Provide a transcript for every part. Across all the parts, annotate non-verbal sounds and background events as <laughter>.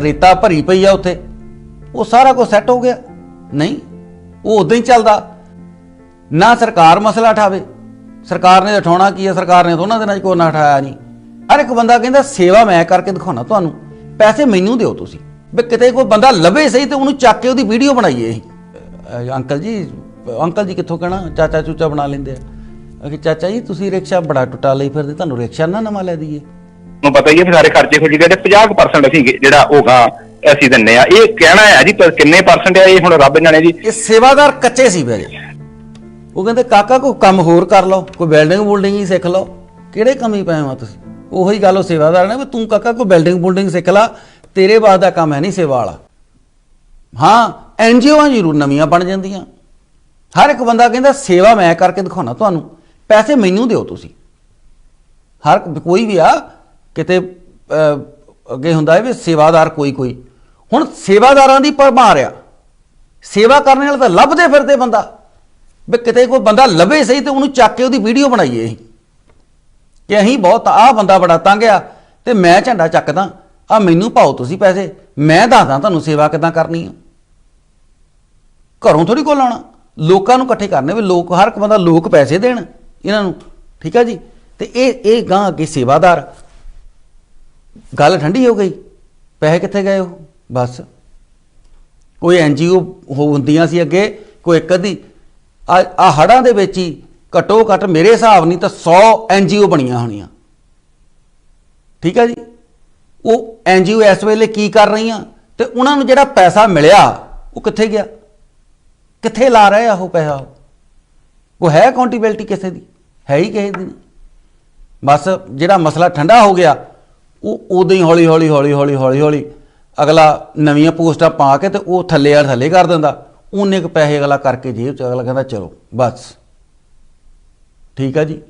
ਰੇਤਾ ਭਰੀ ਪਈ ਆ ਉੱਥੇ। ਉਹ ਸਾਰਾ ਕੁਝ ਸੈੱਟ ਹੋ ਗਿਆ। ਨਹੀਂ, ਉਹ ਉਦਾਂ ਹੀ ਚੱਲਦਾ। ਨਾ ਸਰਕਾਰ ਮਸਲਾ ਉਠਾਵੇ ਸਰਕਾਰ ਨੇ ਉਠਾਉਣਾ ਕੀ ਹੈ ਸਰਕਾਰ ਨੇ ਉਹਨਾਂ ਦਿਨਾਂ 'ਚ ਕੋਈ ਨਾ ਉਠਾਇਆ ਨਹੀਂ। ਹਰ ਇੱਕ ਬੰਦਾ ਕਹਿੰਦਾ, ਸੇਵਾ ਮੈਂ ਕਰਕੇ ਦਿਖਾਉਣਾ ਤੁਹਾਨੂੰ। ਪੈਸੇ ਮੈਨੂੰ ਦਿਓ ਤੁਸੀਂ। ਵੀ ਕਿਤੇ ਕੋਈ ਬੰਦਾ ਲੱਭੇ ਸਹੀ ਤੇ ਉਹਨੂੰ ਚੱਕ ਕੇ ਉਹਦੀ ਵੀਡੀਓ ਬਣਾਈਏ ਅਸੀਂ। ਅੰਕਲ ਜੀ ਅੰਕਲ ਜੀ ਕਿੱਥੋਂ ਕਹਿਣਾ? ਚਾਚਾ ਚੂਚਾ ਬਣਾ ਲੈਂਦੇ ਆ। ਕਿ ਚਾਚਾ ਜੀ, ਤੁਸੀਂ ਰਿਕਸ਼ਾ ਬੜਾ ਟੁੱਟਾ ਲਈ ਫਿਰਦੇ, ਤੁਹਾਨੂੰ ਰਿਕਸ਼ਾ ਨਾ ਨਵਾਂ ਲੈ ਦਈਏ। ਨੂੰ ਪਤਾ ਹੀ ਹੈ ਵੀ ਸਾਰੇ ਖਰਚੇ ਖੁਰਚੇ ਜਿਹੜੇ 50% ਅਸੀਂ ਜਿਹੜਾ ਹੋਗਾ ਅਸੀਂ ਦਿੰਨੇ ਆ। ਇਹ ਕਹਿਣਾ ਹੈ ਜੀ ਕਿੰਨੇ ਪਰਸੈਂਟ ਆ ਇਹ ਹੁਣ ਰੱਬ ਜਾਣੇ ਜੀ? ਇਹ ਸੇਵਾਦਾਰ ਕੱਚੇ ਸੀ ਵੇ ਉਹ ਕਹਿੰਦੇ, ਕਾਕਾ, ਕੋਈ ਕੰਮ ਹੋਰ ਕਰ ਲਓ, ਕੋਈ ਬਿਲਡਿੰਗ ਬੁਲਡਿੰਗ ਹੀ ਸਿੱਖ ਲਓ। ਕਿਹੜੇ ਕੰਮ ਪਏ ਹੋ ਤੁਸੀਂ? ਉਹੀ ਗੱਲ ਉਹ ਸੇਵਾਦਾਰ ਨੇ ਵੀ, ਤੂੰ ਕਾਕਾ, ਕੋਈ ਬਿਲਡਿੰਗ ਬੁਲਡਿੰਗ ਸਿੱਖ ਲਾ, ਤੇਰੇ ਬਾਅਦ ਦਾ ਕੰਮ ਹੈ ਨਹੀਂ ਸੇਵਾ ਵਾਲਾ। ਹਾਂ ਐਨਜੀਓਆਂ ਜ਼ਰੂਰ ਨਵੀਆਂ ਬਣ ਜਾਂਦੀਆਂ। ਹਰ ਇੱਕ ਬੰਦਾ ਕਹਿੰਦਾ, ਸੇਵਾ ਮੈਂ ਕਰਕੇ ਦਿਖਾਉਣਾ ਤੁਹਾਨੂੰ, ਪੈਸੇ ਮੈਨੂੰ ਦਿਓ ਤੁਸੀਂ। ਹਰ ਕੋਈ ਵੀ ਆ ਕਿਤੇ ਅੱਗੇ ਹੁੰਦਾ ਹੈ ਵੀ ਸੇਵਾਦਾਰ ਕੋਈ ਕੋਈ। ਹੁਣ ਸੇਵਾਦਾਰਾਂ ਦੀ ਭਰਮਾਰ ਆ। ਸੇਵਾ ਕਰਨ ਵਾਲਾ ਤਾਂ ਲੱਭਦੇ ਫਿਰਦੇ ਬੰਦਾ। ਵੀ ਕਿਤੇ ਕੋਈ ਬੰਦਾ ਲੱਭੇ ਸਹੀ ਤੇ ਉਹਨੂੰ ਚੱਕ ਕੇ ਉਹਦੀ ਵੀਡੀਓ ਬਣਾਈਏ ਅਸੀਂ। ਕਿ ਅਸੀਂ ਬਹੁਤ, ਆਹ ਬੰਦਾ ਬੜਾ ਤੰਗ ਆ, ਤੇ ਮੈਂ ਝੰਡਾ ਚੱਕਦਾ ਆ ਮੈਨੂੰ ਪਾਓ ਤੁਸੀਂ ਪੈਸੇ, ਮੈਂ ਦੱਸਦਾ ਤੁਹਾਨੂੰ ਸੇਵਾ ਕਿਦਾਂ ਕਰਨੀ ਆ। ਘਰੋਂ ਥੋੜੀ ਕੋਲ ਆਉਣਾ। ਲੋਕਾਂ ਨੂੰ ਇਕੱਠੇ ਕਰਨੇ ਵੀ ਲੋਕ, ਹਰ ਇੱਕ ਬੰਦਾ ਲੋਕ ਪੈਸੇ ਦੇਣ ਇਹਨਾਂ ਨੂੰ। ਠੀਕ ਆ ਜੀ? ਤੇ ਇਹ ਇਹ ਗਾਂ ਅੱਗੇ ਸੇਵਾਦਾਰ। ਗੱਲ ਠੰਡੀ ਹੋ ਗਈ। ਪੈਸੇ ਕਿੱਥੇ ਗਏ ਉਹ? ਬਸ। ਕੋਈ ਐਨਜੀਓ ਹੁੰਦੀਆਂ ਸੀ ਅੱਗੇ, ਕੋਈ ਇੱਕ ਅੱਧੀ। ਆ ਆ ਹੜਾਂ ਦੇ ਵਿੱਚ ਹੀ ਘਟੋ ਘਟ ਮੇਰੇ ਹਿਸਾਬ ਨਹੀਂ ਤਾਂ 100 ਐਨਜੀਓ ਬਣੀਆਂ ਹੋਣੀਆਂ। ਠੀਕ ਹੈ ਜੀ? ਉਹ ਐਨਜੀਓ ਇਸ ਵੇਲੇ ਕੀ ਕਰ ਰਹੀਆਂ? ਤੇ ਉਹਨਾਂ ਨੂੰ ਜਿਹੜਾ ਪੈਸਾ ਮਿਲਿਆ, ਉਹ ਕਿੱਥੇ ਗਿਆ? ਕਿੱਥੇ ਲਾ ਰਹੇ ਆ ਉਹ ਪੈਸਾ ਉਹ? ਹੈ ਅਕਾਊਂਟੇਬਿਲਟੀ ਕਿਸੇ ਦੀ? ਹੈ ਹੀ ਕਿਸੇ ਦੀ ਨਹੀਂ। ਬਸ ਜਿਹੜਾ ਮਸਲਾ ਠੰਡਾ ਹੋ ਗਿਆ ਉਹ ਉਦੋਂ ਹੀ ਹੌਲੀ ਹੌਲੀ ਹੌਲੀ ਹੌਲੀ ਹੌਲੀ ਹੌਲੀ ਅਗਲਾ ਨਵੀਆਂ ਪੋਸਟਾਂ ਪਾ ਕੇ ਤੇ ਉਹ ਥੱਲੇ ਆ ਥੱਲੇ ਕਰ ਦਿੰਦਾ। ਉਹਨੇ ਕੁ ਪੈਸੇ ਅਗਲਾ ਕਰਕੇ ਜੇਬ ਚ, ਅਗਲਾ ਕਹਿੰਦਾ, ਚਲੋ, ਬਸ। ਠੀਕ ਆ ਜੀ?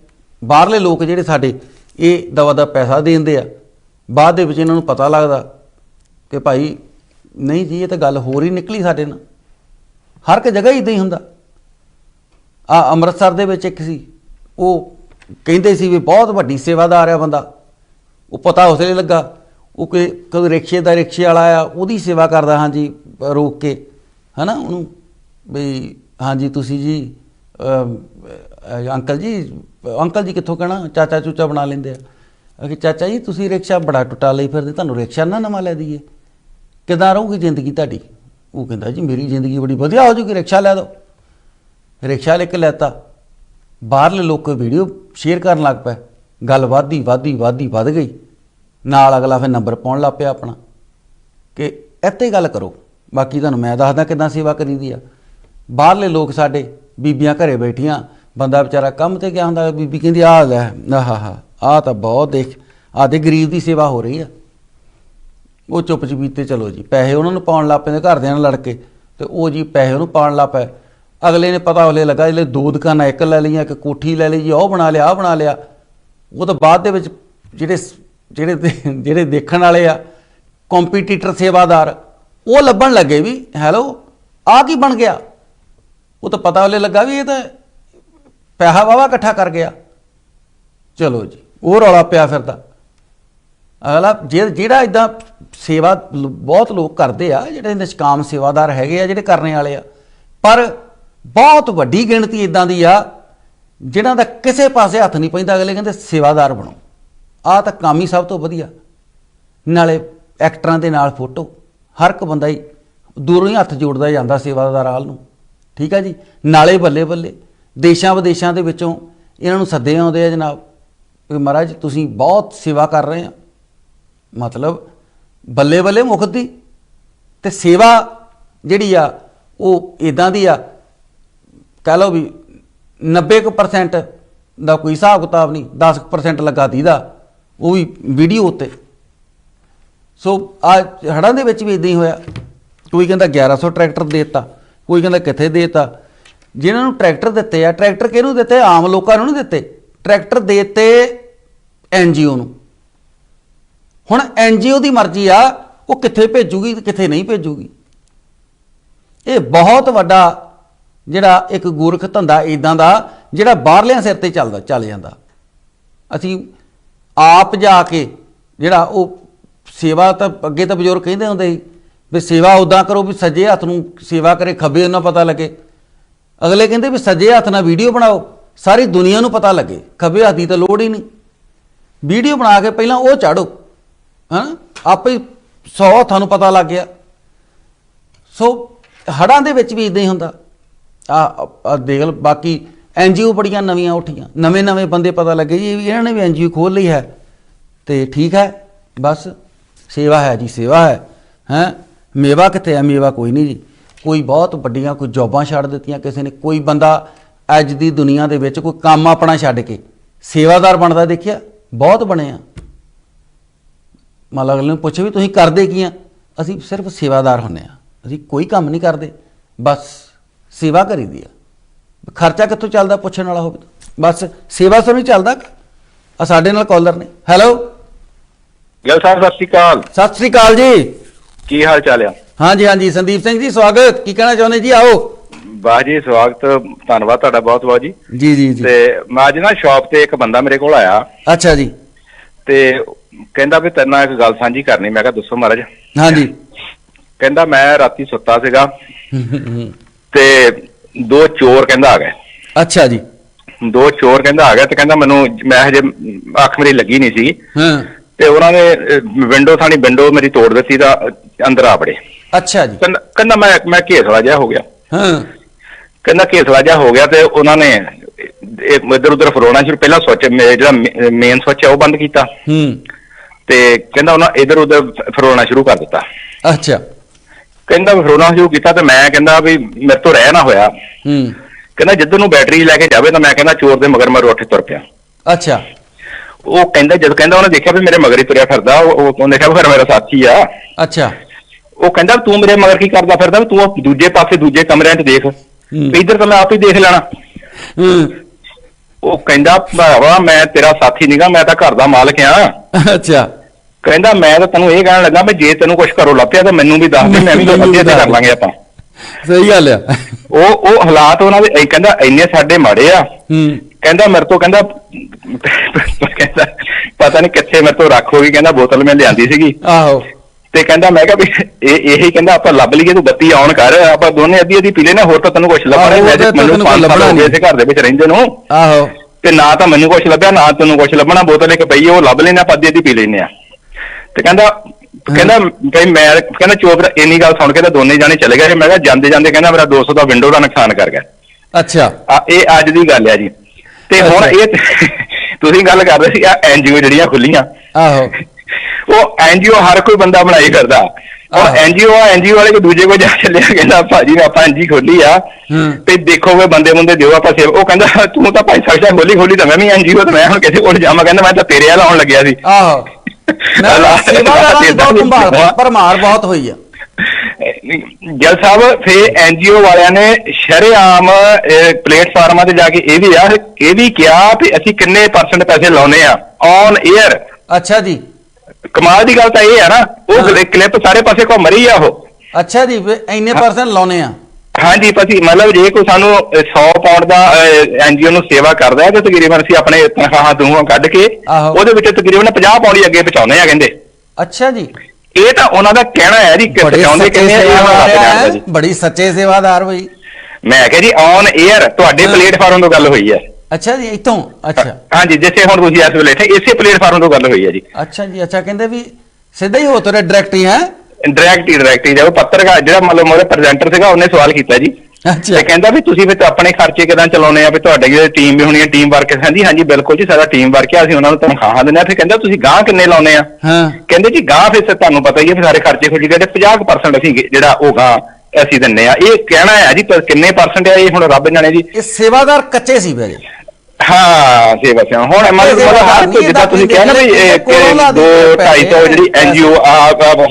ਬਾਹਰਲੇ ਲੋਕ ਜਿਹੜੇ ਸਾਡੇ, ਇਹ ਦਵਾ ਦਾ ਪੈਸਾ ਦੇਂਦੇ ਆ। ਬਾਅਦ ਦੇ ਵਿੱਚ ਇਹਨਾਂ ਨੂੰ ਪਤਾ ਲੱਗਦਾ ਕਿ ਭਾਈ, ਨਹੀਂ ਜੀ, ਇਹ ਤਾਂ ਗੱਲ ਹੋਰ ਹੀ ਨਿਕਲੀ ਸਾਡੇ ਨਾਲ। ਹਰ ਇੱਕ ਜਗ੍ਹਾ ਹੀ ਇਦਾਂ ਹੀ ਹੁੰਦਾ। ਆ ਅੰਮ੍ਰਿਤਸਰ ਦੇ ਵਿੱਚ ਇੱਕ ਸੀ, ਉਹ ਕਹਿੰਦੇ ਸੀ ਵੀ ਬਹੁਤ ਵੱਡੀ ਸੇਵਾਦਾਰ ਆ ਬੰਦਾ। ਉਹ ਪਤਾ ਉਸ ਲਈ ਲੱਗਾ। ਉਹ ਕਿ ਕਦੇ ਰਿਕਸ਼ੇ ਦਾ ਰਿਕਸ਼ੇ ਵਾਲਾ ਆ ਉਹਦੀ ਸੇਵਾ ਕਰਦਾ ਹਾਂਜੀ ਰੋਕ ਕੇ। ਹਨਾ? ਉਹਨੂੰ ਵੀ ਹਾਂਜੀ ਤੁਸੀਂ ਜੀ ਅੰਕਲ ਜੀ ਅੰਕਲ ਜੀ ਕਿੱਥੋਂ ਕਹਿਣਾ? ਚਾਚਾ ਚੂਚਾ ਬਣਾ ਲੈਂਦੇ ਆ। ਕਿ ਚਾਚਾ ਜੀ, ਤੁਸੀਂ ਰਿਕਸ਼ਾ ਬੜਾ ਟੁੱਟਾ ਲਈ ਫਿਰਦੇ, ਤੁਹਾਨੂੰ ਰਿਕਸ਼ਾ ਨਾ ਨਵਾਂ ਲੈ ਦਈਏ। ਕਿਦਾਂ ਰਹੂਗੀ ਜ਼ਿੰਦਗੀ ਤੁਹਾਡੀ? ਉਹ ਕਹਿੰਦਾ ਜੀ, ਮੇਰੀ ਜ਼ਿੰਦਗੀ ਬੜੀ ਵਧੀਆ ਹੋ ਜੂਗੀ, ਰਿਕਸ਼ਾ ਲੈ ਦਿਓ ਰਿਕਸ਼ਾ ਲੈ ਕੇ ਲੈਤਾ। ਬਾਹਰਲੇ ਲੋਕ ਵੀਡੀਓ ਸ਼ੇਅਰ ਕਰਨ ਲੱਗ ਪਏ। ਗੱਲ ਵਾਧੀ ਵਾਧੀ ਵਾਧੀ ਵੱਧ ਗਈ। ਨਾਲ ਅਗਲਾ ਫਿਰ ਨੰਬਰ ਪਾਉਣ ਲੱਗ ਪਿਆ ਆਪਣਾ। ਕਿ ਇੱਥੇ ਗੱਲ ਕਰੋ। ਬਾਕੀ ਤੁਹਾਨੂੰ ਮੈਂ ਦੱਸਦਾ ਕਿਦਾਂ ਸੇਵਾ ਕਰੀਦੀ ਆ। ਬਾਹਰਲੇ ਲੋਕ ਸਾਡੇ ਬੀਬੀਆਂ ਘਰੇ ਬੈਠੀਆਂ, ਬੰਦਾ ਵਿਚਾਰਾ ਕੰਮ ਤੇ ਗਿਆ ਹੁੰਦਾ, ਬੀਬੀ ਕਹਿੰਦੀ ਆ ਲੈ, ਆਹਾ ਹਾ ਆ ਤਾਂ ਬਹੁਤ ਦੇਖ ਆ ਤੇ ਗਰੀਬ ਦੀ ਸੇਵਾ ਹੋ ਰਹੀ ਆ। ਉਹ ਚੁੱਪ ਚਪੀਤੇ ਚਲੋ ਜੀ, ਪੈਸੇ ਉਹਨਾਂ ਨੂੰ ਪਾਉਣ ਲੱਗ ਪੈਂਦੇ, ਘਰਦਿਆਂ ਨਾਲ ਲੜ ਕੇ। ਤੇ ਉਹ ਜੀ ਪੈਸੇ ਉਹਨੂੰ ਪਾਉਣ ਲੱਗ ਪਏ। ਅਗਲੇ ਨੇ ਪਤਾ ਉਹਲੇ ਲੱਗਾ ਜਿਹੜੇ ਦੋ ਦੁਕਾਨਾਂ, ਇੱਕ ਲੈ ਲਈਆਂ, ਇੱਕ ਕੋਠੀ ਲੈ ਲਈ ਜੀ, ਉਹ ਬਣਾ ਲਿਆ ਆ ਬਣਾ ਲਿਆ। ਉਹ ਤਾਂ ਬਾਅਦ ਦੇ ਵਿੱਚ ਜਿਹੜੇ ਸ- ਜਿਹੜੇ ਦੇ- ਜਿਹੜੇ ਦੇਖਣ ਵਾਲੇ ਆ ਕੰਪੀਟੀਟਰ ਸੇਵਾਦਾਰ, ਉਹ ਲੱਭਣ ਲੱਗੇ ਵੀ, ਹੈਲੋ ਆ ਕੀ ਬਣ ਗਿਆ? ਉਹ ਤਾਂ ਪਤਾ ਉਹਲੇ ਲੱਗਾ ਵੀ ਇਹ ਤਾਂ ਪੈਸਾ ਵਾਵਾ ਇਕੱਠਾ ਕਰ ਗਿਆ। ਚਲੋ ਜੀ, ਉਹ ਰੌਲਾ ਪਿਆ ਫਿਰਦਾ। ਅਗਲਾ, ਜੇ- ਜਿਹੜਾ ਇਦਾਂ ਸੇਵਾ ਬਹੁਤ ਲੋਕ ਕਰਦੇ ਆ, ਜਿਹੜੇ ਨਿਸ਼ਕਾਮ ਸੇਵਾਦਾਰ ਹੈਗੇ ਆ, ਜਿਹੜੇ ਕਰਨੇ ਵਾਲੇ ਆ, ਪਰ ਬਹੁਤ ਵੱਡੀ ਗਿਣਤੀ ਇਦਾਂ ਦੀ ਆ ਜਿਨ੍ਹਾਂ ਦਾ ਕਿਸੇ ਪਾਸੇ ਹੱਥ ਨਹੀਂ ਪੈਂਦਾ, ਅਗਲੇ ਕਹਿੰਦੇ ਸੇਵਾਦਾਰ ਬਣੋ। ਆ ਤਾਂ ਕੰਮ ਹੀ ਸਭ ਤੋਂ ਵਧੀਆ। ਨਾਲੇ ਐਕਟਰਾਂ ਦੇ ਨਾਲ ਫੋਟੋ। ਹਰ ਇੱਕ ਬੰਦਾ ਹੀ ਦੂਰੋਂ ਹੀ ਹੱਥ ਜੋੜਦਾ ਜਾਂਦਾ ਸੇਵਾਦਾਰ ਹਾਲ ਨੂੰ। ਠੀਕ ਹੈ ਜੀ? ਨਾਲੇ ਬੱਲੇ ਬੱਲੇ। ਦੇਸ਼ਾਂ ਵਿਦੇਸ਼ਾਂ ਦੇ ਵਿੱਚੋਂ ਇਹਨਾਂ ਨੂੰ ਸੱਦੇ ਆਉਂਦੇ ਆ ਜਨਾਬ। ਵੀ ਮਹਾਰਾਜ, ਤੁਸੀਂ ਬਹੁਤ ਸੇਵਾ ਕਰ ਰਹੇ ਆ। ਮਤਲਬ ਬੱਲੇ ਬੱਲੇ ਮੁਖ ਦੀ। ਤੇ ਸੇਵਾ ਜਿਹੜੀ ਆ, ਉਹ ਇਦਾਂ ਦੀ ਆ। ਕਹ ਲਓ ਵੀ 90% ਦਾ ਕੋਈ ਹਿਸਾਬ ਕਿਤਾਬ ਨਹੀਂ 10% ਲੱਗਾ ਦੀਦਾ, ਉਹ ਵੀ ਵੀਡੀਓ ਉੱਤੇ। ਸੋ ਆ ਹੜਾਂ ਦੇ ਵਿੱਚ ਵੀ ਇਦਾਂ ਹੀ ਹੋਇਆ। ਕੋਈ ਕਹਿੰਦਾ 1100 ਟਰੈਕਟਰ ਦੇਤਾ, ਕੋਈ ਕਹਿੰਦਾ ਕਿੱਥੇ ਦੇਤਾ। ਜਿਨ੍ਹਾਂ ਨੂੰ ਟਰੈਕਟਰ ਦਿੱਤੇ ਆ, ਟਰੈਕਟਰ ਕਿਹਨੂੰ ਦਿੱਤੇ? ਆਮ ਲੋਕਾਂ ਨੂੰ ਨਹੀਂ ਦਿੱਤੇ। ਟਰੈਕਟਰ ਦੇਤੇ ਐਨਜੀਓ ਨੂੰ। ਹੁਣ ਐਨਜੀਓ ਦੀ ਮਰਜ਼ੀ ਆ, ਉਹ ਕਿੱਥੇ ਭੇਜੂਗੀ ਤੇ ਕਿੱਥੇ ਨਹੀਂ ਭੇਜੂਗੀ। ਇਹ ਬਹੁਤ ਵੱਡਾ ਜਿਹੜਾ ਇੱਕ ਗੂਰਖ ਧੰਦਾ ਇਦਾਂ ਦਾ ਜਿਹੜਾ ਬਾਹਰਲਿਆਂ ਸਿਰ ਤੇ ਚੱਲਦਾ, ਚੱਲ ਜਾਂਦਾ। ਅਸੀਂ ਆਪ ਜਾ ਕੇ ਜਿਹੜਾ ਉਹ ਸੇਵਾ ਤਾਂ ਅੱਗੇ ਤਾਂ ਬਜ਼ੁਰਗ ਕਹਿੰਦੇ ਹੁੰਦੇ ਸੀ ਵੀ ਸੇਵਾ ਉਦਾਂ ਕਰੋ ਵੀ ਸੱਜੇ ਹੱਥ ਨੂੰ ਸੇਵਾ ਕਰੇ, ਖੱਬੇ ਨੂੰ ਪਤਾ ਲੱਗੇ। ਅਗਲੇ ਕਹਿੰਦੇ ਵੀ ਸੱਜੇ ਹੱਥ ਨਾਲ ਵੀਡੀਓ ਬਣਾਓ, ਸਾਰੀ ਦੁਨੀਆ ਨੂੰ ਪਤਾ ਲੱਗੇ। ਖੱਬੇ ਹੱਥ ਦੀ ਤਾਂ ਲੋੜ ਹੀ ਨਹੀਂ। ਵੀਡੀਓ ਬਣਾ ਕੇ ਪਹਿਲਾਂ ਉਹ ਚਾੜੋ, ਹਾਂ? ਆਪੇ ਹੀ 100 ਹੱਥਾਂ ਨੂੰ ਪਤਾ ਲੱਗ ਗਿਆ। ਸੋ ਹੜਾਂ ਦੇ ਵਿੱਚ ਵੀ ਇਦਾਂ ਹੀ ਹੁੰਦਾ। ਆ ਆ ਦੇਖ ਲਓ, ਬਾਕੀ ਐਨਜੀਓ ਬੜੀਆਂ ਨਵੀਆਂ ਉੱਠੀਆਂ। ਨਵੇਂ ਨਵੇਂ ਬੰਦੇ ਪਤਾ ਲੱਗੇ ਜੀ ਵੀ ਇਹਨਾਂ ਨੇ ਵੀ ਐਨਜੀਓ ਖੋਲ ਲਈ ਹੈ। ਤੇ ਠੀਕ ਹੈ, ਬਸ। ਸੇਵਾ ਹੈ ਜੀ, ਸੇਵਾ ਹੈ। ਹੈ? ਮੇਵਾ ਕਿੱਥੇ ਹੈ? ਮੇਵਾ ਕੋਈ ਨਹੀਂ ਜੀ। ਕੋਈ ਬਹੁਤ ਵੱਡੀਆਂ ਕੋਈ ਜੌਬਾਂ ਛੱਡ ਦਿੱਤੀਆਂ ਕਿਸੇ ਨੇ। ਕੋਈ ਬੰਦਾ ਅੱਜ ਦੀ ਦੁਨੀਆ ਦੇ ਵਿੱਚ ਕੋਈ ਕੰਮ ਆਪਣਾ ਛੱਡ ਕੇ ਸੇਵਾਦਾਰ ਬਣਦਾ ਦੇਖਿਆ। ਬਹੁਤ ਬਣੇ ਆ। ਮਤਲਬ ਅਗਲੇ ਨੂੰ ਪੁੱਛੇ ਵੀ ਤੁਸੀਂ ਕਰਦੇ ਕੀ ਆ? ਅਸੀਂ ਸਿਰਫ ਸੇਵਾਦਾਰ ਹੁੰਨੇ ਆ। ਅਸੀਂ ਕੋਈ ਕੰਮ ਨਹੀਂ ਕਰਦੇ। ਬਸ। ਸੇਵਾ ਕਰੀਦੀ ਆ। ਖਰਚਾ ਕਿੱਥੋਂ ਚੱਲਦਾ ਪੁੱਛਣ ਵਾਲਾ ਹੋਵੇ। ਬਸ ਸੇਵਾ ਤੋਂ ਨਹੀਂ ਚੱਲਦਾ ਆ ਸਾਡੇ ਨਾਲ ਕਾਲਰ ਨੇ। ਹੈਲੋ ਗੱਲ ਸਾਹਿਬ ਸਤਿ ਸ਼੍ਰੀ ਅਕਾਲ। ਸਤਿ ਸ੍ਰੀ ਅਕਾਲ ਜੀ। ਕੀ ਹਾਲ ਚਾਲ ਆ? ਹਾਂਜੀ ਹਾਂਜੀ। ਸੰਦੀਪ ਸਿੰਘ ਜੀ ਸਵਾਗਤ। ਕੀ ਕਹਿਣਾ ਚਾਹੁੰਦੇ ਜੀ? ਆਓ। ਬਾਹ ਜੀ ਸਵਾਗਤ। ਧੰਨਵਾਦ ਤੁਹਾਡਾ ਬਹੁਤ ਬਹੁਤ ਜੀ। ਜੀ ਜੀ ਜੀ। ਤੇ ਮੈਂ ਅੱਜ ਨਾ ਸ਼ਾਪ ਤੇ ਇੱਕ ਬੰਦਾ ਮੇਰੇ ਕੋਲ ਆਇਆ। ਅੱਛਾ ਜੀ। ਤੇ ਕਹਿੰਦਾ ਵੀ ਤੇਰੇ ਨਾਲ ਇੱਕ ਗੱਲ ਸਾਂਝੀ ਕਰਨੀ। ਮੈਂ ਕਿਹਾ ਦੱਸੋ ਮਹਾਰਾਜ। ਹਾਂਜੀ। ਕਹਿੰਦਾ ਮੈਂ ਰਾਤੀ ਸੁੱਤਾ ਸੀਗਾ। ਤੇ ਦੋ ਚੋਰ ਕਹਿੰਦਾ ਆ ਗਏ। ਅੱਛਾ ਜੀ। ਦੋ ਚੋਰ ਕਹਿੰਦਾ ਆ ਗਿਆ ਤੇ ਕਹਿੰਦਾ ਮੈਨੂੰ ਮੈਂ ਹਜੇ ਅੱਖ ਮੇਰੀ ਲੱਗੀ ਨਹੀਂ ਸੀ ਹਾਂ। ਤੇ ਉਹਨਾਂ ਨੇ ਵਿੰਡੋ ਥਾਣੀ ਵਿੰਡੋ ਮੇਰੀ ਤੋੜ ਦਿੱਤੀ ਤਾਂ ਅੰਦਰ ਆ ਬੜੇ ਅੱਛਾ ਜੀ। ਕਹਿੰਦਾ ਮੈਂ ਮੈਂ ਘੇਸਲਾ ਜਿਹਾ ਹੋ ਗਿਆ। ਹਾਂ। ਕਹਿੰਦਾ ਘੇਸਲਾ ਜਿਹਾ ਹੋ ਗਿਆ ਤੇ ਉਹਨਾਂ ਨੇ ਇਧਰ ਉਧਰ ਫਰੋਣਾ ਸ਼ੁਰੂ ਪਹਿਲਾਂ ਸੋਚ ਜਿਹੜਾ ਮੇਨ ਸੋਚ ਹੈ ਉਹ ਬੰਦ ਕੀਤਾ। ਹੂੰ। ਤੇ ਕਹਿੰਦਾ ਉਹਨਾਂ ਇਧਰ ਉਧਰ ਫਰੋਣਾ ਸ਼ੁਰੂ ਕਰ ਦਿੱਤਾ। ਅੱਛਾ। ਕਹਿੰਦਾ ਵੀ ਫਰੋਣਾ ਸ਼ੁਰੂ ਕੀਤਾ ਤੇ ਮੈਂ ਕਹਿੰਦਾ ਵੀ ਮੇਰੇ ਤੋਂ ਰਹਿ ਨਾ ਹੋਇਆ। ਹੂੰ। ਕਹਿੰਦਾ ਜਿੱਧਰ ਨੂੰ ਬੈਟਰੀ ਲੈ ਕੇ ਜਾਵੇ ਤਾਂ ਮੈਂ ਕਹਿੰਦਾ ਚੋਰ ਦੇ ਮਗਰ ਉੱਠ ਕੇ ਤੁਰ ਪਿਆ। ਅੱਛਾ। ਉਹ ਕਹਿੰਦਾ ਜਦ ਕਹਿੰਦਾ ਉਹਨੇ ਦੇਖਿਆ ਵੀ ਮੇਰੇ ਮਗਰ ਹੀ ਤੁਰਿਆ ਫਿਰਦਾ ਉਹ ਉਹ- ਉਹਨੇ ਕਿਹਾ ਫਿਰ ਮੇਰਾ ਸਾਥੀ ਆ। ਅੱਛਾ। ਉਹ ਕਹਿੰਦਾ ਤੂੰ ਮੇਰੇ ਮਗਰ ਕੀ ਕਰਦਾ ਫਿਰਦਾ ਤੂੰ ਦੂਜੇ ਪਾਸੇ ਦੂਜੇ ਕਮਰਿਆਂ 'ਚ ਦੇਖ। ਵੀ ਇੱਧਰ ਤਾਂ ਮੈਂ ਆਪ ਹੀ ਦੇਖ ਲੈਣਾ। ਹੂੰ। ਉਹ ਕਹਿੰਦਾ ਭਰਾਵਾ ਮੈਂ ਤੇਰਾ ਸਾਥੀ ਨਹੀਂਗਾ ਮੈਂ ਤਾਂ ਘਰ ਦਾ ਮਾਲਕ ਆ ਅੱਛਾ। ਕਹਿੰਦਾ ਮੈਂ ਤਾਂ ਤੈਨੂੰ ਇਹ ਕਹਿਣ ਲੱਗਾ ਵੀ ਜੇ ਤੈਨੂੰ ਕੁਝ ਕਰੋ ਲੱਭਿਆ ਤਾਂ ਮੈਨੂੰ ਵੀ ਦੱਸ ਦੇ ਮੈਂ ਵੀ ਅੱਧੇ ਦੱਸ ਕਰ। ਲਾਂਗੇ ਆਪਾਂ। ਸਹੀ ਗੱਲ ਆ। ਉਹ ਉਹ ਹਾਲਾਤ ਉਹਨਾਂ ਦੇ ਕਹਿੰਦਾ ਇੰਨੇ ਸਾਡੇ ਮਾੜੇ ਆ। ਹੂੰ। ਕਹਿੰਦਾ ਮੇਰੇ ਤੋਂ ਕਹਿੰਦਾ ਕਹਿੰਦਾ ਪਤਾ ਨਹੀਂ ਕਿੱਥੇ ਮੇਰੇ ਤੋਂ ਰੱਖ ਹੋ ਗਈ ਕਹਿੰਦਾ ਬੋਤਲ ਮੈਂ ਲਿਆਂਦੀ ਸੀਗੀ। ਆਹੋ। ਤੇ ਕਹਿੰਦਾ ਮੈਂ ਕਿਹਾ ਵੀ ਇਹ ਇਹੀ ਕਹਿੰਦਾ ਆਪਾਂ ਲੱਭ ਲਈਏ ਤੂੰ ਬੱਤੀ ਆਨ ਕਰ ਆਪਾਂ ਦੋਨੇ ਅੱਧੀ ਅੱਧੀ ਪੀ ਲੈਣਾ ਹੋਰ ਤਾਂ ਤੈਨੂੰ ਕੁਝ ਲੱਭਣਾ ਨਹੀਂ ਤਾਂ ਮੈਨੂੰ ਤੈਨੂੰ ਪੰਜ ਸਾਲ ਹੋ ਗਏ। ਇਸੇ ਘਰ ਦੇ ਵਿੱਚ ਰਹਿੰਦੇ ਨੂੰ। ਆਹੋ। ਤੇ ਨਾ ਤਾਂ ਮੈਨੂੰ ਕੁਝ ਲੱਭਿਆ ਨਾ ਤੈਨੂੰ ਕੁਝ ਲੱਭਣਾ ਬੋਤਲ ਇੱਕ ਪਈ ਉਹ ਲੱਭ ਲੈਣਾ ਆਪਾਂ ਅੱਧੀ ਅੱਧੀ ਪੀ ਲੈਨੇ ਆ ਤੇ ਕਹਿੰਦਾ ਕਹਿੰਦਾ ਭਈ ਮੈਂ ਕਹਿੰਦਾ ਚੋਪ ਇੰਨੀ ਗੱਲ ਸੁਣ ਕੇ ਤਾਂ ਦੋਨੇ ਜਾਣੇ ਚਲੇ ਗਏ। ਮੈਂ ਕਿਹਾ ਜਾਂਦੇ ਜਾਂਦੇ ਕਹਿੰਦਾ ਮੇਰਾ 200 ਦਾ ਵਿੰਡੋ ਦਾ ਨੁਕਸਾਨ ਕਰ ਗਿਆ। ਅੱਛਾ। ਆ ਇਹ ਅੱਜ ਦੀ ਗੱਲ ਆ ਜੀ। ਤੇ ਹੁਣ। ਇਹ ਤੁਸੀਂ ਗੱਲ ਕਰ ਰਹੇ ਸੀ ਆ ਐਨਜੀਓ ਜਿਹੜੀਆਂ ਖੁੱਲੀਆਂ। ਆਹੋ। ਉਹ ਐਨਜੀਓ ਹਰ ਕੋਈ ਬੰਦਾ ਬਣਾਈ ਕਰਦਾ। ਔਰ ਐਨਜੀਓ ਆ ਐਨਜੀਓ ਵਾਲੇ ਕੋ ਦੂਜੇ ਕੋ ਜਾ ਚੱਲਿਆ ਕਹਿੰਦਾ ਭਾਜੀ ਆਪਾਂ ਐਨਜੀ ਖੋਲੀ ਆ। ਤੇ ਦੇਖੋਗੇ ਬੰਦੇ ਬੰਦੇ ਦਿਓ ਆਪਾਂ ਸੇਵ ਉਹ ਕਹਿੰਦਾ ਤੂੰ ਤਾਂ ਭਾਈ ਸਕਸ਼ਾ ਖੋਲੀ ਖੋਲੀ ਤਾਂ ਮੈਂ ਵੀ ਐਨਜੀਓ ਤੇ ਮੈਂ ਹੁਣ ਕਿਸੇ ਕੋਲ ਜਾਵਾਂ। ਕਹਿੰਦਾ ਮੈਂ ਤਾਂ ਤੇਰੇ ਵਾਲਾ ਆਉਣ ਲੱਗਿਆ ਸੀ। ਆਹੋ। ਮੈਂ ਸੇਵਾਦਾਰਾਂ ਦੀ ਬਹੁਤ ਅੱਲਾ- ਭੰਬਾਰ ਭਰਮਾਰ ਬਹੁਤ ਹੋਈ ਆ। ਗਿਲ ਸਾਹਿਬ ਫੇ ਐਨਜੀਓ ਵਾਲਿਆਂ ਨੇ ਸ਼ਰੇਆਮ ਪਲੇਟਫਾਰਮਾਂ ਤੇ ਜਾ ਕੇ ਇਹ ਵੀ ਆ ਇਹ ਵੀ ਕਿਹਾ ਵੀ ਅਸੀਂ ਕਿੰਨੇ ਪਰਸੈਂਟ ਪੈਸੇ ਲਾਉਨੇ ਆ ਔਨ 에ਅਰ ਅੱਛਾ ਜੀ। ਕਮਾਲ ਦੀ ਗੱਲ ਤਾਂ ਇਹ ਹੈ ਨਾ। ਉਹ ਕਲਿੱਪ ਸਾਰੇ ਪਾਸੇ ਘੁੰਮ ਰਹੀ ਆ ਉਹ। ਅੱਛਾ ਜੀ ਇੰਨੇ ਪਰਸੈਂਟ ਲਾਉਨੇ ਆ। ਹਾਂਜੀ ਪਤੀ ਮਤਲਬ ਜੇ ਕੋਈ ਸਾਨੂੰ ਅਹ, 100 ਪਾਉਂਡ ਦਾ ਐਨਜੀਓ ਨੂੰ ਸੇਵਾ ਕਰਦਾ ਹੈ ਤੇ ਤਕਰੀਬਨ ਅਸੀਂ ਆਪਣੇ ਤਨਖਾਹਾਂ ਦੂਹਾਂ ਕੱਢ ਕੇ ਆਹੋ। ਉਹਦੇ ਵਿੱਚ ਤਕਰੀਬਨ 50 ਪਾਉਂਡ ਹੀ ਅੱਗੇ ਪਹੁੰਚਾਉਂਦੇ ਆ ਕਹਿੰਦੇ। ਅੱਛਾ ਜੀ। ਇਹ ਤਾਂ ਉਹਨਾਂ ਦਾ ਕਹਿਣਾ ਹੈ ਜੀ ਕਿ ਬੜੇ ਪਹੁੰਚਾਉਂਦੇ ਸੱਚੇ ਕਿੰਨੇ ਆ, ਇਹ ਸੇਵਾਦਾਰ ਜਾਣਦਾ ਜੀ। ਬੜੀ ਸੱਚੇ ਸੇਵਾਦਾਰ ਬਈ। ਮੈਂ ਕਿਹਾ ਜੀ ਔਨ 에ਅਰ ਤੁਹਾਡੇ। ਪਲੇਟਫਾਰਮ ਤੋਂ ਗੱਲ ਹੋਈ ਹੈ। ਅੱਛਾ ਜੀ ਇੱਥੋਂ? ਅੱਛਾ। ਹਾਂਜੀ ਜਿੱਥੇ ਹੁਣ ਤੁਸੀਂ ਇਸ ਵੇਲੇ ਇੱਥੇ ਇਸੇ ਪਲੇਟਫਾਰਮ ਤੋਂ ਗੱਲ ਹੋਈ ਹੈ ਜੀ। ਅੱਛਾ ਜੀ ਅੱਛਾ ਕਹਿੰਦੇ ਵੀ ਸਿੱਧਾ ਹੀ ਹੋ ਤੁਰੇ ਡਾਇਰੈਕਟ ਹੀ ਹੈ। ਡਾਇਰੈਕਟ ਹੀ ਡਾਇਰੈਕਟ ਹੀ। ਜਦੋਂ ਪੱਤਰਕਾਰ ਜਿਹੜਾ ਮਤਲਬ ਮੋਰੇ ਪ੍ਰੈਜ਼ੈਂਟਰ ਸੀਗਾ ਉਹਨੇ ਸਵਾਲ ਕੀਤਾ ਜੀ। ਅੱਛਾ। ਤੇ ਕਹਿੰਦਾ ਵੀ ਤੁਸੀਂ ਤਾਂ ਆਪਣੇ ਖਰਚੇ ਕਿਦਾਂ ਚਲਾਉਨੇ ਆ? ਵੀ ਤੁਹਾਡੇ ਜਿਹੜੇ ਟੀਮ ਵੀ ਹੋਣੀ ਹੈ ਟੀਮ ਵਰਕ ਹਾਂਜੀ ਹਾਂਜੀ ਬਿਲਕੁਲ ਜੀ ਸਾਡਾ ਟੀਮ ਵਰਕ ਹੈ ਅਸੀਂ ਉਹਨਾਂ ਨੂੰ ਤਨਖਾਹਾਂ ਦਿੰਦੇ ਆ। ਫਿਰ ਕਹਿੰਦਾ ਤੁਸੀਂ ਗਾਹ ਕਿੰਨੇ ਲਾਉਨੇ ਆ? ਹਾਂ। ਕਹਿੰਦੇ ਜੀ ਗਾਹ ਫਿਰ ਤੁਹਾਨੂੰ ਪਤਾ ਹੀ ਹੈ ਵੀ ਸਾਰੇ ਖਰਚੇ ਖੁਰਚੇ ਜਿਹੜੇ 50% ਅਸੀਂ ਜਿਹੜਾ ਉਹ ਗਾਹ ਅਸੀਂ ਦਿੰਨੇ ਆ। ਇਹ ਕਹਿਣਾ ਹੈ ਜੀ ਕਿੰਨੇ ਪਰਸੈਂਟ ਆ ਇਹ ਹੁਣ ਰੱਬ ਜਾਣੇ ਜੀ। ਇਹ ਸੇਵਾਦਾਰ ਕੱਚੇ ਸੀ ਬਈ ਹਾਂ ਸੇਵਾ ਸਿਆ ਹੁਣ ਮਤਲਬ ਮਤਲਬ ਹਰ ਕੋਈ ਜਿੱਦਾਂ ਤੁਸੀਂ ਕਿਹਾ ਨਾ ਵੀ ਲਾ ਦੋ ਢਾਈ ਸੌ ਜਿਹੜੀ। ਐਨਜੀਓ ਆ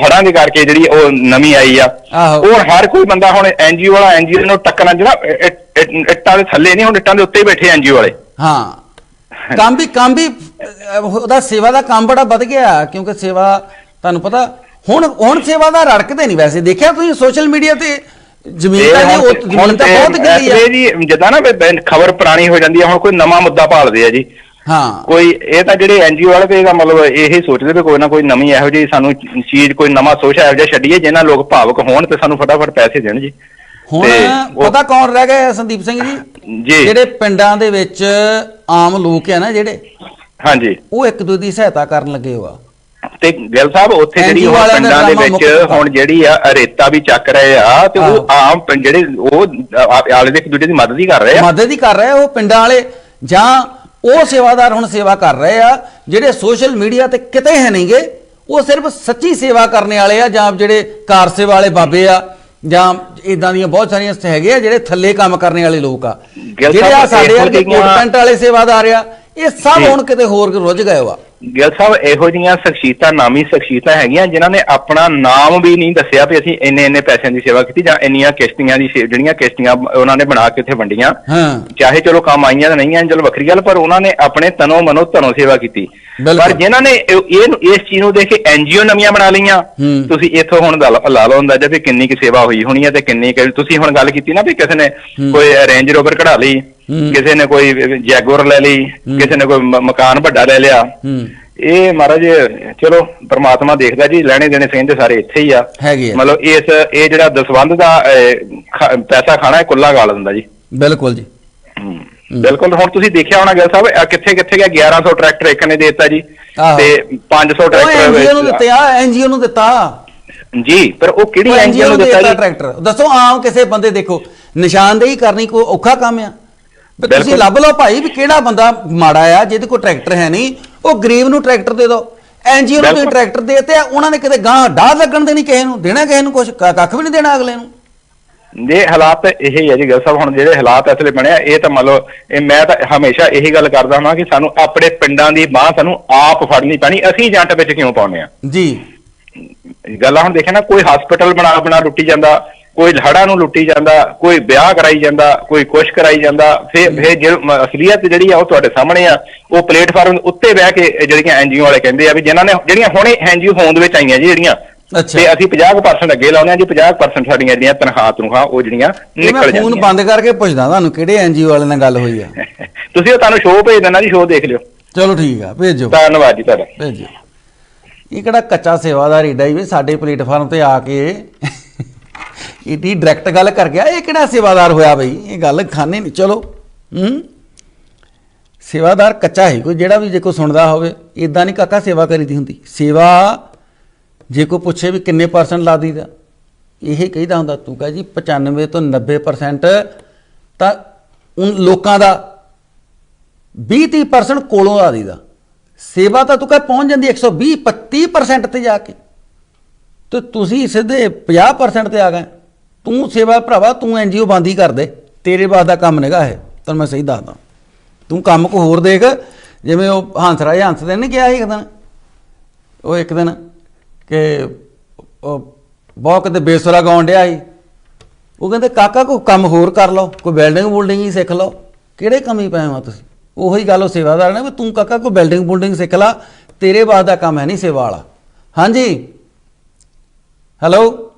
ਹੜਾਂ ਦੇ ਕਰਕੇ ਜਿਹੜੀ ਉਹ ਨਵੀਂ ਆਈ ਆ ਆਹੋ। ਉਹ ਹਰ ਕੋਈ ਬੰਦਾ ਹੁਣ ਐਨਜੀਓ ਵਾਲਾ ਐਨਜੀਓ ਨੂੰ ਟੱਕਣਾ ਜਿਹੜਾ ਇੱਟ- ਦੇ ਥੱਲੇ ਨਹੀਂ ਹੁਣ ਇੱਟਾਂ ਦੇ ਉੱਤੇ ਹੀ ਬੈਠੇ ਐਨਜੀਓ ਵਾਲੇ। ਹਾਂ। ਕੰਮ ਵੀ ਕੰਮ ਵੀ ਅਹ, ਉਹਦਾ ਸੇਵਾ ਦਾ ਕੰਮ ਬੜਾ ਵੱਧ ਗਿਆ ਕਿਉਂਕਿ ਸੇਵਾ ਤੁਹਾਨੂੰ ਪਤਾ ਹੁਣ ਹੁਣ ਸੇਵਾ ਦਾ ਰੜਕਦੇ ਨਹੀਂ ਵੈਸੇ। ਦੇਖਿਆ ਤੁਸੀਂ ਸੋਸ਼ਲ ਮੀਡੀਆ ਤੇ? ਜ਼ਮੀਨ ਤਾਂ ਉਹ ਜ਼ਮੀਨ ਤਾਂ ਬਹੁਤ ਗਈ ਆ। ਜੀ ਜਿੱਦਾਂ ਨਾ ਖਬਰ ਪੁਰਾਣੀ ਹੋ ਜਾਂਦੀ ਹੈ ਹੁਣ ਕੋਈ ਨਵਾਂ ਮੁੱਦਾ ਭਾਲਦੇ ਆ ਜੀ। ਹਾਂ। ਕੋਈ ਇਹ ਤਾਂ ਜਿਹੜੇ ਐਨਜੀਓ ਵਾਲੇ ਤੇ ਇਹਦਾ ਮਤਲਬ ਇਹ ਸੋਚਦੇ ਵੀ ਕੋਈ ਨਾ ਕੋਈ ਨਵੀਂ ਇਹੋ ਜਿਹੀ ਸਾਨੂੰ ਚੀਜ਼ ਕੋਈ ਨਵਾਂ ਸੋਚ ਇਹੋ ਜਿਹਾ ਛੱਡੀਏ ਜਿਹਨਾਂ ਲੋਕ ਭਾਵਕ ਹੋਣ ਤੇ ਸਾਨੂੰ ਫਟਾਫਟ ਪੈਸੇ ਦੇਣ ਜੀ। ਹੁਣ ਤੇ ਉਹ- ਪਤਾ ਕੌਣ ਰਹਿ ਗਏ ਸੰਦੀਪ ਸਿੰਘ ਜੀ? ਜੀ। ਜਿਹੜੇ ਪਿੰਡਾਂ ਦੇ ਵਿੱਚ ਆਮ ਲੋਕ ਆ ਨਾ ਜਿਹੜੇ ਹਾਂਜੀ। ਉਹ ਇੱਕ ਦੂਜੇ ਦੀ ਸਹਾਇਤਾ ਕਰਨ ਲੱਗੇ ਹੋਆ ਤੇ ਗਿੱਲ ਸਾਹਿਬ ਉੱਥੇ ਜਿਹੜੀ ਦਾ ਪਿੰਡਾਂ ਦੇ ਵਿੱਚ। ਹੁਣ ਜਿਹੜੀ ਆ ਰੇਤਾ ਵੀ ਚੱਕ ਰਹੇ ਆ ਤੇ। ਉਹ ਆਮ ਪਿੰਡ ਜਿਹੜੇ ਉਹ ਆ- ਆਲੇ ਦੇ ਇੱਕ ਦੂਜੇ ਦੀ ਮਦਦ ਹੀ ਕਰ ਰਹੇ ਆ ਮਦਦ ਹੀ ਕਰ ਰਹੇ ਆ ਉਹ ਪਿੰਡਾਂ ਵਾਲੇ ਜਾਂ ਉਹ ਸੇਵਾਦਾਰ ਹੁਣ ਸੇਵਾ ਕਰ ਰਹੇ ਆ ਜਿਹੜੇ ਸੋਸ਼ਲ ਮੀਡੀਆ ਤੇ ਕਿਤੇ ਹੈ ਨਹੀਂਗੇ ਉਹ ਸਿਰਫ ਸੱਚੀ ਸੇਵਾ ਕਰਨ ਵਾਲੇ ਆ ਜਾਂ ਜਿਹੜੇ ਕਾਰ ਸੇਵਾ ਵਾਲੇ ਬਾਬੇ ਆ ਜਾਂ ਇਦਾਂ ਦੀਆਂ ਬਹੁਤ ਸਾਰੀਆਂ ਹੈਗੇ ਆ ਜਿਹੜੇ ਥੱਲੇ ਕੰਮ ਕਰਨ ਵਾਲੇ ਲੋਕ ਆ ਜਿਹੜੇ ਆ ਸਾਡੇ ਵਾਲੇ ਸੇਵਾਦਾਰ ਆ ਇਹ ਸਭ। ਹੁਣ ਕਿਤੇ ਹੋਰ ਰੁੱਝ ਗਏ ਵਾ ਗਿੱਲ ਸਾਹਿਬ ਇਹੋ ਜਿਹੀਆਂ ਸ਼ਖਸੀਅਤਾਂ ਨਾਮੀ ਸ਼ਖਸੀਅਤਾਂ ਹੈਗੀਆਂ ਜਿਨ੍ਹਾਂ ਨੇ ਆਪਣਾ ਨਾਮ ਵੀ ਨਹੀਂ ਦੱਸਿਆ ਵੀ ਅਸੀਂ ਇੰਨੇ ਇੰਨੇ ਪੈਸਿਆਂ ਦੀ ਸੇਵਾ ਕੀਤੀ ਜਾਂ ਇੰਨੀਆਂ ਕਿਸ਼ਤੀਆਂ ਦੀ ਸੇ- ਜਿਹੜੀਆਂ ਕਿਸ਼ਤੀਆਂ ਉਹਨਾਂ ਨੇ ਬਣਾ ਕੇ ਇੱਥੇ ਵੰਡੀਆਂ ਹਾਂ ਚਾਹੇ ਚਲੋ ਕੰਮ ਆਈਆਂ ਤਾਂ ਨਹੀਂ ਆਈਆਂ ਚਲੋ ਵੱਖਰੀ ਗੱਲ ਪਰ ਉਹਨਾਂ ਨੇ ਆਪਣੇ ਤਨੋਂ ਮਨੋਂ ਧਨੋਂ ਸੇਵਾ ਕੀਤੀ ਬਿਲਕੁਲ। ਪਰ ਜਿਨ੍ਹਾਂ ਨੇ ਇਹ ਇਹ- ਇਸ ਚੀਜ਼ ਨੂੰ ਦੇਖ ਕੇ ਐਨਜੀਓ ਨਵੀਆਂ ਬਣਾ ਲਈਆਂ ਹੂੰ। ਤੁਸੀਂ ਇੱਥੋਂ ਹੁਣ ਲਾ ਲਾ ਲਓ ਅੰਦਾਜ਼ਾ ਵੀ ਕਿੰਨੀ ਕੀ ਸੇਵਾ ਹੋਈ ਹੋਣੀ ਹੈ ਤੇ ਕਿੰਨੀ ਕੁ- ਤੁਸੀਂ ਹੁਣ ਗੱਲ ਕੀਤੀ ਨਾ ਵੀ ਕਿਸੇ ਨੇ ਕੋਈ ਰੇਂਜ ਰੋਵਰ ਕਢਾ ਲਈ। ਕਿਸੇ ਨੇ ਕੋਈ ਜੈਗੁਅਰ ਲੈ ਲਈ ਕਿਸੇ ਨੇ ਕੋਈ ਮਕਾਨ ਵੱਡਾ ਲੈ ਲਿਆ। ਇਹ ਮਹਾਰਾਜ ਚਲੋ ਪ੍ਰਮਾਤਮਾ ਦੇਖਦਾ ਜੀ ਲੈਣੇ ਦੇਣੇ ਸਹਿੰਦੇ ਸਾਰੇ ਇੱਥੇ ਹੀ ਆ। ਮਤਲਬ ਇਸ ਇਹ ਜਿਹੜਾ ਦਸਵੰਧ ਦਾ ਪੈਸਾ ਖਾਣਾ ਇਹ ਕੁੱਲਾ ਗਾਲ ਦਿੰਦਾ ਜੀ। ਬਿਲਕੁਲ ਜੀ। ਬਿਲਕੁਲ ਹੁਣ ਤੁਸੀਂ ਦੇਖਿਆ ਹੋਣਾ ਗੱਲ ਸਾਹਿਬ ਕਿੱਥੇ ਕਿੱਥੇ ਗਿਆ? 1100 ਟਰੈਕਟਰ ਇੱਕ ਨੇ ਦਿੱਤਾ ਜੀ। ਤੇ 500 ਉਹ ਐਨਜੀਓ ਨੂੰ ਟਰੈਕਟਰ ਦਿੱਤੇ ਐਨਜੀਓ ਨੂੰ ਦਿੱਤਾ। ਜੀ ਪਰ ਉਹ ਕਿਹੜੀ ਐਨਜੀਓ ਨੂੰ ਦਿੱਤਾ ਦਿੱਤਾ ਜੀ? ਟਰੈਕਟਰ। ਦੱਸੋ ਆਮ ਕਿਸੇ ਬੰਦੇ ਦੇਖੋ ਨਿਸ਼ਾਨਦੇਹੀ ਕਰਨੀ ਕੋਈ ਔਖਾ ਕੰਮ ਆ? ਵੀ ਤੁਸੀਂ। ਲੱਭ ਲਓ ਭਾਈ ਵੀ ਕਿਹੜਾ ਬੰਦਾ ਮਾੜਾ ਆ ਜਿਹਦੇ ਕੋਲ ਟਰੈਕਟਰ ਹੈ ਨਹੀਂ ਉਹ ਗਰੀਬ ਨੂੰ ਟਰੈਕਟਰ ਦੇ ਦਿਓ ਐਨਜੀਓ ਨੂੰ। ਟਰੈਕਟਰ ਦੇਤੇ ਆ ਉਹਨਾਂ ਨੇ ਕਿਤੇ ਗਾਂ ਡਾਹ ਲੱਗਣ ਦੇਣੀ ਕਿਸੇ ਨੂੰ ਦੇਣਾ ਕਿਸੇ ਨੂੰ ਕੁਝ ਕੱਖ ਵੀ ਨਹੀਂ ਦੇਣਾ ਅਗਲੇ ਨੂੰ ਇਹ ਹਾਲਾਤ ਇਹ ਹੀ ਹੈ ਜੀ ਗੱਲ ਸਾਹਿਬ ਹੁਣ ਜਿਹੜੇ ਹਾਲਾਤ ਅਸਲੇ ਬਣਿਆ ਇਹ ਤਾਂ ਮੰਨ ਲਓ ਇਹ ਮੈਂ ਤਾਂ ਹਮੇਸ਼ਾ ਇਹੀ ਗੱਲ ਕਰਦਾ ਹਾਂ ਕਿ ਸਾਨੂੰ ਆਪਣੇ ਪਿੰਡਾਂ ਦੀ ਬਾਹ ਸਾਨੂੰ ਆਪ ਫੜਨੀ ਪੈਣੀ ਅਸੀਂ ਜੰਟ ਵਿੱਚ ਕਿਉਂ ਪਾਉਨੇ ਆ ਜੀ ਗੱਲਾਂ ਹੁਣ ਦੇਖਿਆ ਨਾ ਕੋਈ ਹਸਪੀਟਲ ਬਣਾ ਬਣਾ ਲੁੱਟੀ ਜਾਂਦਾ ਕੋਈ ਹੜਾਂ ਨੂੰ ਲੁੱਟੀ ਜਾਂਦਾ ਕੋਈ ਵਿਆਹ ਕਰਾਈ ਜਾਂਦਾ ਕੋਈ ਕੁਛ ਕਰਾਈ ਜਾਂਦਾ ਫਿਰ ਫਿਰ ਜੇ ਮ- ਅਸਲੀਅਤ ਜਿਹੜੀ ਆ ਉਹ ਤੁਹਾਡੇ ਸਾਹਮਣੇ ਆ ਉਹ ਪਲੇਟਫਾਰਮ ਉੱਤੇ ਬਹਿ ਕੇ ਜਿਹੜੀਆਂ ਐਨਜੀਓ ਵਾਲੇ ਕਹਿੰਦੇ ਆ ਵੀ ਜਿਨ੍ਹਾਂ ਨੇ ਜਿਹੜੀਆਂ ਹੁਣੇ ਐਨਜੀਓ ਹੋਂਦ ਵਿੱਚ ਆਈਆਂ ਜੀ ਜਿਹੜੀਆਂ। ਤੇ ਅਸੀਂ 50% ਅੱਗੇ ਲਾਉਨੇ ਆ ਜੀ 50% ਸਾਡੀਆਂ ਜਿਹੜੀਆਂ ਤਨਖਾਹ ਤਨਖਾਹ ਉਹ ਜਿਹੜੀਆਂ ਇਹ ਮੈਂ ਨਿਕਲ ਫੋਨ ਜਾਂਦੀਆਂ। ਬੰਦ ਕਰਕੇ ਪੁੱਛਦਾ ਤੁਹਾਨੂੰ ਕਿਹੜੇ ਐਨਜੀਓ ਵਾਲੇ ਨਾਲ ਗੱਲ ਹੋਈ ਆ? <laughs> ਤੁਸੀਂ ਉਹ ਤੁਹਾਨੂੰ ਸ਼ੋਅ ਭੇਜ ਦੇਣਾ ਜੀ ਸ਼ੋਅ ਦੇਖ ਲਿਓ। ਚਲੋ ਠੀਕ ਆ ਭੇਜੋ। ਧੰਨਵਾਦ ਜੀ ਤੁਹਾਡਾ। ਭੇਜੋ। ਇਹ ਕਿਹੜਾ ਕੱਚਾ ਸੇਵਾਦਾਰ ਏਡਾ ਹੀ ਵੀ ਸਾਡੇ ਪਲੇਟਫਾਰਮ ਤੇ ਆ ਕੇ ਇਡੀ ਡਾਇਰੈਕਟ ਗੱਲ ਕਰ ਗਿਆ, ਇਹ ਕਿਹੜਾ ਸੇਵਾਦਾਰ ਹੋਇਆ ਬਈ? ਇਹ ਗੱਲ ਖਾਨੇ ਨਹੀਂ, ਚਲੋ, ਹੂੰ? ਸੇਵਾਦਾਰ ਕੱਚਾ ਹੈ ਕੋਈ, ਜਿਹੜਾ ਵੀ ਜੇ ਕੋ ਸੁਣਦਾ ਹੋਵੇ ਇਦਾਂ ਨਹੀਂ ਕਾਕਾ ਸੇਵਾ ਕਰੀਦੀ ਹੁੰਦੀ। ਸੇਵਾ ਜੇ ਕੋ ਪੁੱਛੇ ਵੀ ਕਿੰਨੇ ਪਰਸੈਂਟ ਲਾ ਦੀਦਾ ਇਹ ਕਹੀਦਾ ਹੁੰਦਾ, ਤੂੰ ਕਹੇ ਜੀ 95 ਤੋਂ 90% ਤਾਂ ਉਨ ਲੋਕਾਂ ਦਾ 20-30% ਕੋਲੋਂ ਆ ਦੀਦਾ ਸੇਵਾ ਤਾਂ ਤੂੰ ਕਹ ਪਹੁੰਚ ਜਾਂਦੀ 120 30% ਤੇ ਜਾ ਕੇ। ਤੇ ਤੁਸੀਂ ਸਿੱਧੇ 50% ਤੇ ਆ ਗਏ। ਤੂੰ ਸੇਵਾ ਭਰਾਵਾ, ਤੂੰ ਐਨਜੀਓ ਬੰਦ ਹੀ ਕਰ ਦੇ। ਤੇਰੇ ਬਾਅਦ ਦਾ ਕੰਮ ਨਹੀਂਗਾ ਇਹ, ਤੈਨੂੰ ਮੈਂ ਸਹੀ ਦੱਸਦਾ। ਤੂੰ ਕੰਮ ਕੋ ਹੋਰ ਦੇਖ, ਜਿਵੇਂ ਉਹ ਹੰਸਰਾਜ ਹੰਸ ਦੇ ਨਹੀਂ ਕਿਹਾ ਸੀ ਇੱਕ ਦਿਨ। ਉਹ ਇੱਕ ਦਿਨ ਕਿ ਉਹ ਬਹੁਤ ਕਿਤੇ ਬੇਸੁਰਾ ਗਾਉਣ ਡਿਆ ਸੀ। ਉਹ ਕਹਿੰਦੇ, ਕਾਕਾ, ਕੋਈ ਕੰਮ ਹੋਰ ਕਰ ਲਓ, ਕੋਈ ਬਿਲਡਿੰਗ ਬੁਲਡਿੰਗ ਹੀ ਸਿੱਖ ਲਓ। ਕਿਹੜੇ ਕਮੀ ਹੀ ਪਏ ਹੋ ਤੁਸੀਂ? ਉਹੀ ਗੱਲ ਉਹ ਸੇਵਾਦਾਰ ਨੇ ਵੀ, ਤੂੰ ਕਾਕਾ, ਕੋਈ ਬਿਲਡਿੰਗ ਬੁਲਡਿੰਗ ਸਿੱਖ ਲਾ, ਤੇਰੇ ਬਾਅਦ ਦਾ ਕੰਮ ਹੈ ਨਹੀਂ ਸੇਵਾ ਵਾਲਾ। ਹਾਂਜੀ। ਹੈਲੋ?